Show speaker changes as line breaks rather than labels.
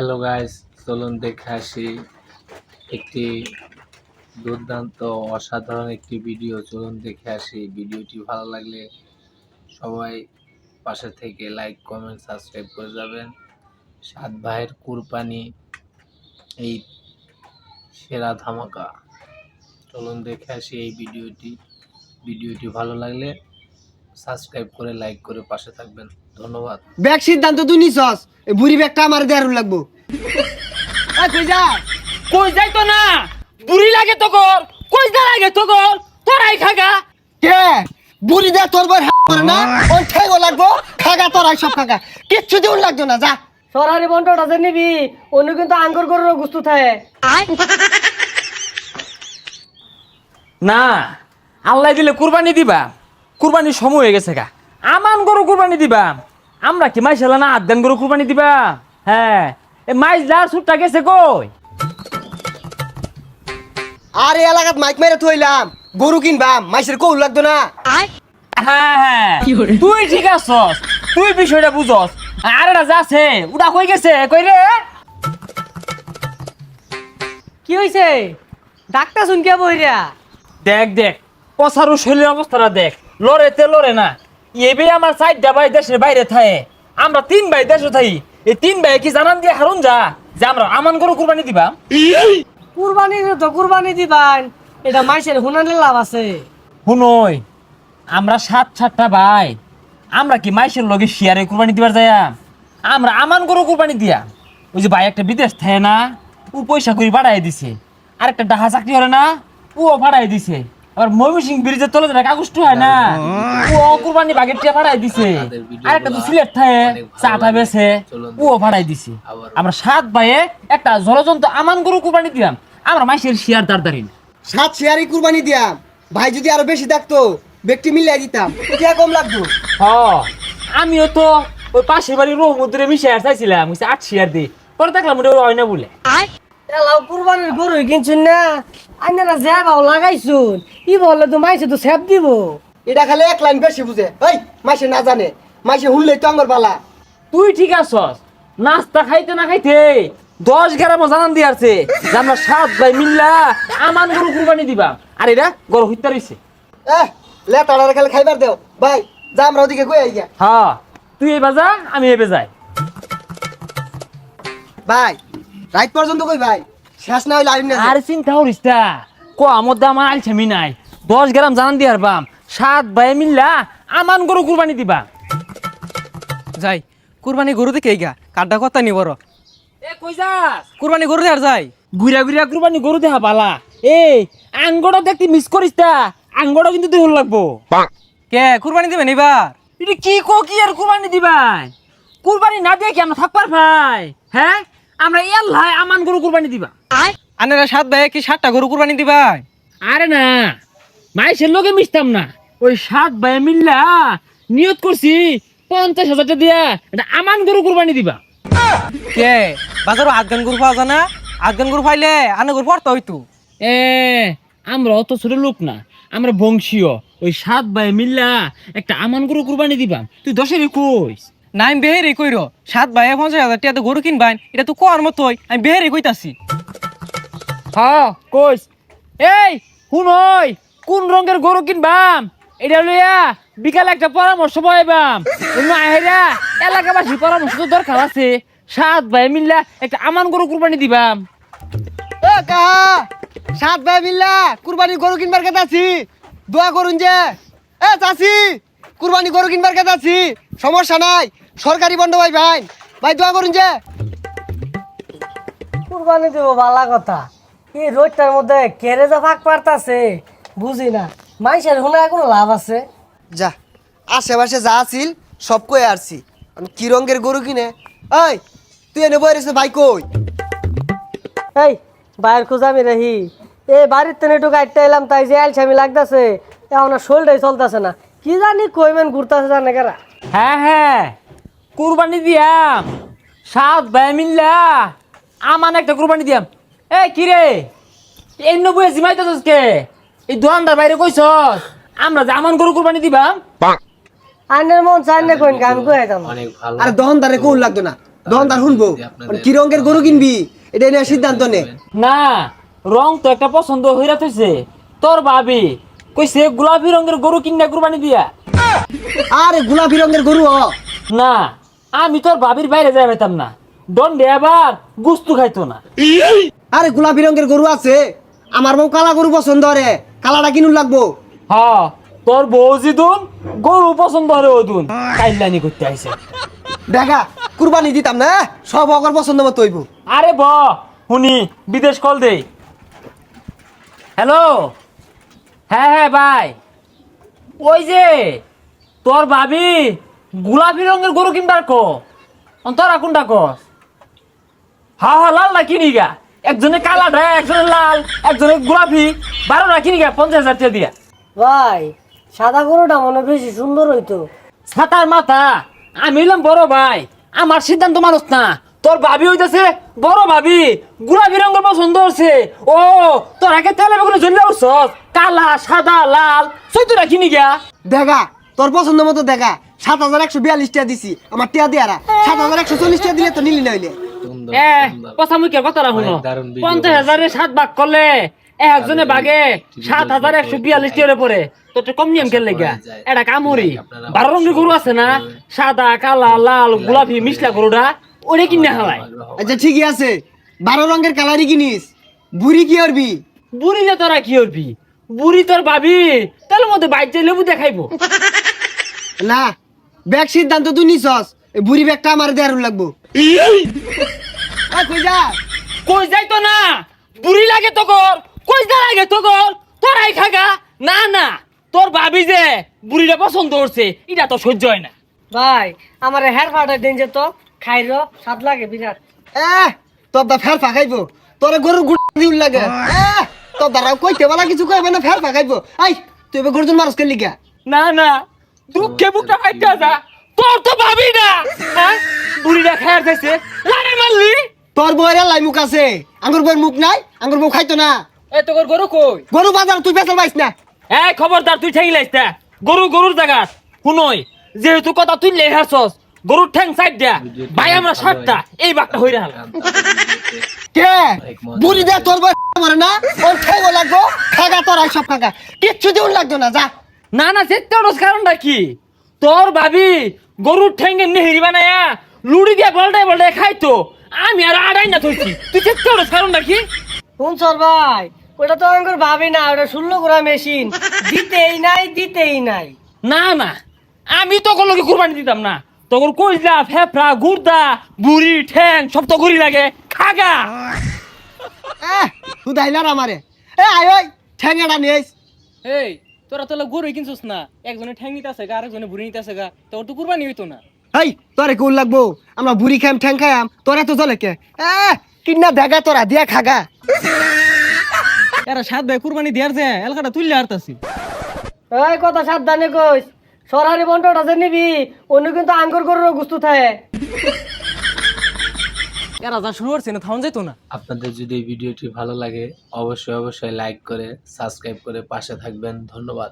Hello guys চলুন দেখে আসি একটি দুর্দান্ত, অসাধারণ একটি ভিডিও চলুন দেখে আসি। ভিডিওটি ভালো লাগলে সবাই পাশে থেকে লাইক কমেন্ট সাবস্ক্রাইব করে যাবেন। সাত ভাইয়ের কুরবানি, এই সেরা ধামাকা। চলুন দেখে আসি এই ভিডিওটি ভিডিওটি ভালো লাগলে সাবস্ক্রাইব করে লাইক করে পাশে থাকবেন। ধন্যবাদ।
ব্যাগ সিদ্ধান্ত তুই নিছস। এই বুড়ি ব্যাগটা আমার দেয়ার লাগবো। কই যা?
কই যাই তো না? বুড়ি লাগে তো কর। কই যা লাগে তো কর। তোরাই খাগা।
কে? বুড়ি দে তোর বই করে না? ওই ঠেগো লাগবো। খাগা তোর সব খাগা। কিচ্ছু দিউন লাগতো না যা।
সরারি বন্টটা যে নিবি অন্য কিন্তু আঙ্গুর গরুর গুস্তু থাকে।
না আল্লাহ দিলে কুরবানি দিবা। কুরবানির সময় হয়ে গেছে গা। আমান গরু কুরবানি দিবা। আমরা কি মাইশ না আদান গরু কুরবানি দিবা? হ্যাঁ। এ মাইশ যার সুটটা গেছে কই?
আর এই এলাকাত মাইক মেরে থইলাম গরু কিনবাম মাইসের কৌল লাগতো না।
হ্যাঁ হ্যাঁ। তুই ঠিক আছস তুই বিষয়টা বুঝস। আর এটা যাচ্ছে উড়া কই গেছে? কই রে?
কি হইছে? ডাক্তার শুন কে বইরা?
দেখ দেখ পসারু শরীরের অবস্থাটা দেখ। লড়ে তে লড়ে না। এবে আমার চারটা ভাই দেশের বাইরে থাকে। আমরা তিন ভাই দেশে থাই এই তিন ভাই কি জানান দিয়ে হারুন যা? যে আমরা আমান গরু কুরবানি দিবা।
কুরবানি তো কুরবানি দিবান এটা মাইসের হুনানের লাভ আছে।
শুনই আমরা সাত সাতটা ভাই। আমরা কি মাইশের লগে শিয়ারে কুরবানি দিবার যায় আমরা আমান গরু কুরবানি দিয়া। ওই যে ভাই একটা বিদেশ থাকে না ও পয়সা করে বাড়াই দিছে। আর একটা ডাহা চাকরি হলে না ও ভাড়াই দিছে। আবার ময়মনসিং ব্রিজের তলে যেটা কাগজটা হয় না। ও কুরবানি বাগের টিয়া ভাড়াই দিছে। আর একটা তো সিলেট থাকে চাটা বেছে ও ভাড়াই দিছে। আমরা সাত ভাইয়ে একটা জলজন্ত আমান গরু কুরবানি দিলাম। আমরা মাইশের শিয়ার দাঁড়
সাত শেয়ারই কুরবানি দিয়াম। ভাই যদি আরও বেশি থাকতো ব্যক্তি মিলাই দিতাম। টিয়া কম লাগতো
হ আমিও তো ওই পাশের বাড়ির রহমুদ্রে মিশে আর চাইছিলাম আট শেয়ার দি। পরে দেখলাম ওটা হয় না বলে।
কুরবানির গরু কিনছুন না? আইনারা যা বাও লাগাইছুন। ই বললে তো মাইসে তো সেপ দিব।
এটা খালি এক লাইন বেশি বুঝে। এই মাইসে না জানে। মাইসে হুনলেই তো আমার বালা।
তুই ঠিক আছস? নাস্তা খাইতে না খাইতে দশ গ্রামও জানান দিয়ে আছে যে আমরা সাত ভাই মিল্লা আমান গরু কুরবানি দিবা। আর এটা গরু হইতে রইছে
এহ লেটাড়ার খালি খাইবার দেও। ভাই যা আমরা ওদিকে কই আই
হ্যাঁ তুই এবার যা আমি এবে যাই।
ভাই রাইট পর্যন্ত কই ভাই? শেষ না হইলে আইম না
আর চিন্তা করিস তা ক আমার দাম আমার আলছামি নাই। দশ গ্রাম জানান দিয়ে হারবাম সাত ভাই মিল্লা আমান গরু কুরবানি দিবা।
যাই কুরবানি গরু দেখে গা কাড্ডা কথা নি বড়।
এ কই যাস?
কুরবানি গরু দেয়ার যাই।
ঘুরা ঘুরা কুরবানি গরু দেখা পালা এই আঙ্গটা দেখতে মিস করিস তা। আঙ্গটা কিন্তু দেখুন লাগবো।
কে কুরবানি দিবেন এবার
এটা কি কো কি আর কুরবানি দিবাই? কুরবানি না দিয়ে কি আমরা থাকবার ভাই হ্যাঁ? আমরা এল্লাই আমান গরু কুরবানি দিবা।
আনারা সাত ভাই কি সাতটা গরু কুরবানি দিবাই
আরে না মাইসের লোকে মিশতাম না। ওই সাত ভাই মিল্লা নিয়ত করছি পঞ্চাশ হাজারটা দিয়া এটা আমান গরু কুরবানি দিবা।
কে? বাজারও আটগান গরু পাওয়া যায় না? আটগান গরু পাইলে আনে গরু পড়তে হইতো।
এ আমরা অত ছোট লোক না আমরা বংশীয়। ওই সাত ভাই মিল্লা একটা আমান গরু কুরবানি দিবা। তুই দশের কইস।
না আমি বেহেরে কইর সাত ভাই পঞ্চাশ হাজার টিয়া তো গরু কিনবাই এটা তো কোয়ার মতোই আমি বেহেরে কইতাছি।
হ্যাঁ কইস। এই শুন ওই কোন রঙের গরু কিনবাম? এটা লইয়া বিকালে একটা পরামর্শ পাইবাম। অন্য আহেরা এলাকাবাসী পরামর্শ তো দরকার আছে। সাত ভাই মিল্লা একটা আমান গরু কুরবানি দিবাম।
এ কাহা? সাত ভাই মিল্লা কুরবানি গরু কিনবার কথা আছি? দোয়া করুন যে। এ চাচি কুরবানি গরু কিনবার কথা আছি। সমস্যা নাই সরকারি বন্ধ ভাই ভাই। ভাই দোয়া করুন যে।
কুরবানি দিব ভালা কথা। এই রোডটার মধ্যে কেড়ে যা ফাঁক পারতাছে বুঝি না। মাইসের হুনা কোনো লাভ আছে?
যা আশেপাশে যা আছিল সব কই আসছি আমি কি রঙের গরু কিনে? এই তুই এনে বই রেছে ভাই কই?
এই বাইর খুঁজামি রহি এ বাড়ির তেনে একটু গাইডটা এলাম তাই যে আলছামি লাগতাছে এখন শোলটাই চলতেছে না। কি জানি কইমেন ঘুরতাছে জানে কারা।
হ্যাঁ হ্যাঁ। কুরবানি দিয়াম। সাত ভাই মিল্লা আমান একটা কুরবানি দিয়াম। এ কি রে? এই নবুয়ে জিমাইতেছস কে এই দোকানদার বাইরে কইছস আমরা যে আমান গরু কুরবানি দিবাম।
আইনের মন চাইনে কইন আমি কই যাম
আরে দহন দারে কোন লাগতো না। দোকানদার শুনব কি রঙের গরু কিনবি? এটা নিয়ে সিদ্ধান্ত নে।
না রং তো একটা পছন্দ হইরা থইছে। তোর ভাবি কইছে গোলাপি রঙের গরু কিনা কুরবানি দিয়া।
আরে গোলাপি রঙের গরু হ।
না আমি তোর ভাবির বাইরে যাই পাইতাম না। দণ্ডে আবার গুস্তু খাইতো না।
আরে গোলাপি রঙের গরু আছে। আমার বউ কালা গরু পছন্দ রে কালাটা কিনুন লাগবো।
হ তোর বউ জিদুন গরু পছন্দ হরে ওদুন। কাইলানি করতে আইছে।
দেখা কুরবানি দিতাম না সব অগর পছন্দ মতো হইব।
আরে ব শুনি বিদেশ কল দে। হ্যালো? হ্যাঁ হ্যাঁ ভাই। ওই যে তোর ভাবি গোলাপি রঙের গরু কিনবার কো? তোরা কোনটা কস? হা হা লাল না কিনি গা? একজনে কালা ডা একজনে লাল একজনে গোলাপি। বারো না কিনি গা পঞ্চাশ হাজার টাকা দিয়া।
ভাই সাদা গরুটা মনে বেশি সুন্দর হইতো।
ছাতার মাথা আমি হইলাম বড় ভাই। আমার সিদ্ধান্ত মানুষ না। তোর ভাবি হইতেছে বড় ভাবি। গোলাপি রঙের পছন্দ হচ্ছে ও তোর আগে তেলে বেগুনে জ্বললে উঠছস। কালা সাদা লাল। চৈতরা কিনি গা।
দেখা তোর পছন্দ মতো দেখা। সাত হাজার একশো বিয়াল্লিশ টাকা দিছি আমার টিয়া দিয়ারা সাত হাজার একশো চল্লিশ টাকা দিলে তো নিলি না হইলে
সুন্দর
এ কথা মুখে কথা রাখুন
অনেক দারুণ video
পঞ্চাশ হাজারে সাত ভাগ করলে একজনে সাত হাজার একশো বিয়াল্লিশ টিয়ারে পরে। তো কম নিয়ম খেললে গা এটা কামড়ি। বারো রঙের গরু আছে না? সাদা কালা লাল গোলাপি মিশলা গরুটা ওরে কিনে হালায়।
আচ্ছা ঠিকই আছে। বারো রঙের কালারই কিনিস। বুড়ি কি করবি
বুড়ি যে তোরা কি করবি বুড়ি তোর ভাবি। তাহলে মধ্যে বাইক লেবু দেখাইবো।
না ব্যাগ সিদ্ধান্ত তুই নিছস। এই বুড়ি ব্যাগটা আমার দেয়ার লাগবো। কই যা?
কই যাইতো না? বুড়ি লাগে তো কর। কই যা লাগে তো কর। তোরাই খাগা। না না। তোর ভাবি যে বুড়িটা পছন্দ করছে এটা তো সহ্য হয় না।
ভাই আমার হেয়ার ফাটা দিন যে তো। খাইর স্বাদ লাগে বিরাট।
এ তোর দা ফের ফাঁকাইবো তোর গরুর গুড় দিউল লাগে। এ তোর দ্বারা কইতে বলা কিছু কইবে না ফের ফাঁকাইবো আই তুই এবার গরুজন মানুষ করলি
না না। দুঃখে বুকটা ফাইতে যা তোর তো ভাবি না। হ্যাঁ? বুড়িটা খায়ার যাইছে। লারে মারলি?
তোর বউয়ের লাই মুখ আছে। আঙ্গুর বউয়ের মুখ নাই আঙ্গুর বউ খাইতো না।
এ তোর গরু কই?
গরু বাজার তুই বেচার পাইস না।
এই খবরদার তুই ঠেঙ্গি লাইস না গরু গরুর জায়গা। শুনই যেহেতু কথা তুই লেহাছস গরুর ঠ্যাং সাইড দিয়া ভাই আমরা সাতটা এই বাঘটা হইরা হাল।
কে? বুড়ি দে তোর বউ মারে না। ওর খাইবো লাগবো খাগা তোর সব খাগা। কিচ্ছু দিউল লাগতো না যা।
না না যেতে ওর কারণটা কি তোর ভাবি গরুর ঠ্যাঙ্গে নেহেরি বানায়া লুড়ি দিয়া বলটাই বলটাই খাইতো। আমি আর আড়াই না থইছি। তুই যেতে ওর কারণটা কি
শুন সর ভাই ওটা তো আমার ভাবি না ওটা ষোলো গোড়া মেশিন। দিতেই নাই দিতেই নাই।
না না আমি তখন লোকে কুরবানি দিতাম না। তখন কইলা ফেফড়া গুর্দা বুড়ি ঠ্যাং সব তো গড়ি লাগে। খাগা।
এ হুদাইলার আমারে। এ আয় ওই ঠ্যাঙ্গাটা নিয়েস
এই তোরা তো গরু কিনছিস না। একজনে ঠ্যাং নিতে আছে গা আরেকজনে ভুড়ি নিতে আছে গা। তোর তো কুরবানি হইতো না।
এই তোরে কোন লাগবো? আমরা বুড়ি খাম ঠ্যাং খাইম তোরা তো চলে কে? এ কিন্না দেখা তোরা দিয়া খাগা
এরা সাত ভাই কুরবানি দেওয়ার যে এলাকাটা তুললে হারতাছি।
এই কথা সাত সাবধানে কইস। সরারি বন্টটা যে নিবি অন্য কিন্তু আঙ্গুর গরুর গুস্তু থাকে।
এরা যা শুরু করছে না থাউন যেত না।
আপনাদের যদি এই ভিডিওটি ভালো লাগে, অবশ্যই অবশ্যই লাইক করে সাবস্ক্রাইব করে পাশে থাকবেন। ধন্যবাদ।